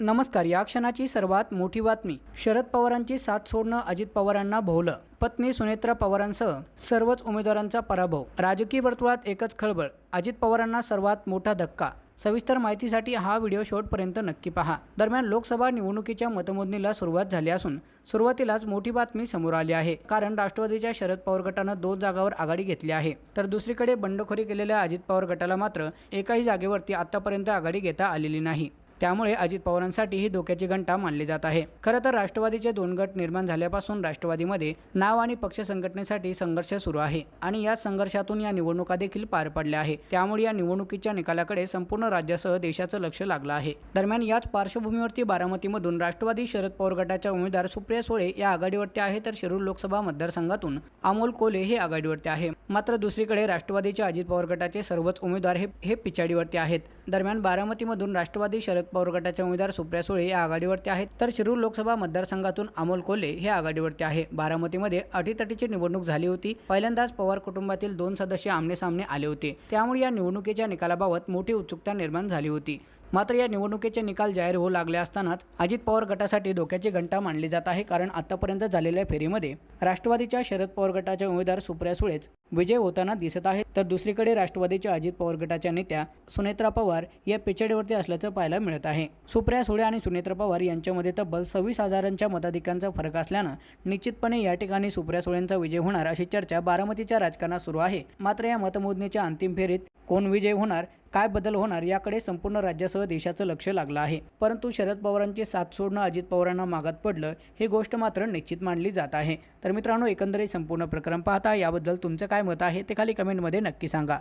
नमस्कार या क्षणाची सर्वात मोठी बातमी. शरद पवारांची साथ सोडणं अजित पवारांना भोवलं. पत्नी सुनेत्रा पवारांसह सर्वच उमेदवारांचा पराभव. राजकीय वर्तुळात एकच खळबळ. अजित पवारांना सर्वात मोठा धक्का. सविस्तर माहितीसाठी हा व्हिडिओ शेवटपर्यंत नक्की पहा. दरम्यान लोकसभा निवडणुकीच्या मतमोजणीला सुरुवात झाली असून सुरुवातीलाच मोठी बातमी समोर आली आहे. कारण राष्ट्रवादीच्या शरद पवार गटानं दोन जागावर आघाडी घेतली आहे. तर दुसरीकडे बंडखोरी केलेल्या अजित पवार गटाला मात्र एकाही जागेवरती आतापर्यंत आघाडी घेता आलेली नाही. त्यामुळे अजित पवारांसाठी ही धोक्याची घंटा मानली जात आहे. खरं तर राष्ट्रवादीचे दोन गट निर्माण झाल्यापासून राष्ट्रवादीमध्ये नाव आणि पक्ष संघटनेसाठी संघर्ष सुरू आहे आणि या संघर्षातून या निवडणुका देखील पार पडल्या आहे. त्यामुळे या निवडणुकीच्या निकालाकडे संपूर्ण राज्यासह देशाचं लक्ष लागलं आहे. दरम्यान याच पार्श्वभूमीवरती बारामतीमधून राष्ट्रवादी शरद पवार गटाच्या उमेदवार सुप्रिया सुळे या आघाडीवरती आहे तर शिरूर लोकसभा मतदारसंघातून अमोल कोले हे आघाडीवरती आहे. मात्र दुसरीकडे राष्ट्रवादीचे अजित पवार गटाचे सर्वच उमेदवार हे हे पिछाडीवरती आहेत. दरम्यान बारामतीमधून राष्ट्रवादी शरद पवार गटाचे उमेदवार सुप्रिया सुळे या आघाडीवरती आहेत. तर शिरूर लोकसभा मतदारसंघातून अमोल कोल्हे हे आघाडीवरती आहे. बारामतीमध्ये अटीतटीची निवडणूक झाली होती. पहिल्यांदाच पवार कुटुंबातील दोन सदस्य आमने सामने आले होते. त्यामुळे या निवडणुकीच्या निकालाबाबत मोठी उत्सुकता निर्माण झाली होती. मात्र या निवडणुकीचे निकाल जाहीर होऊ लागले असतानाच अजित पवार गटासाठी धोक्याची घंटा मानली जात आहे. कारण आतापर्यंत झालेल्या फेरीमध्ये राष्ट्रवादीच्या शरद पवार गटाच्या उमेदवार सुप्रिया सुळेच विजय होताना दिसत आहेत. तर दुसरीकडे राष्ट्रवादीच्या अजित पवार गटाच्या नेत्या सुनेत्रा पवार या पिछाडीवरती असल्याचं पाहायला मिळत आहे. सुप्रिया सुळे आणि सुनेत्रा पवार यांच्यामध्ये तब्बल सव्वीस हजारांच्या मताधिकांचा फरक असल्यानं निश्चितपणे या ठिकाणी सुप्रिया सुळेंचा विजय होणार अशी चर्चा बारामतीच्या राजकारणात सुरू आहे. मात्र या मतमोजणीच्या अंतिम फेरीत कोण विजय होणार काय बदल होणार याकडे संपूर्ण राज्यासह देशाचं लक्ष लागलं आहे. परंतु शरद पवारांची साथ सोडणं अजित पवारांना मागात पडलं ही गोष्ट मात्र निश्चित मानली जात आहे. तर मित्रांनो एकंदरीत संपूर्ण प्रकरण पाहता याबद्दल तुमचं काय मत आहे ते खाली कमेंटमध्ये नक्की सांगा.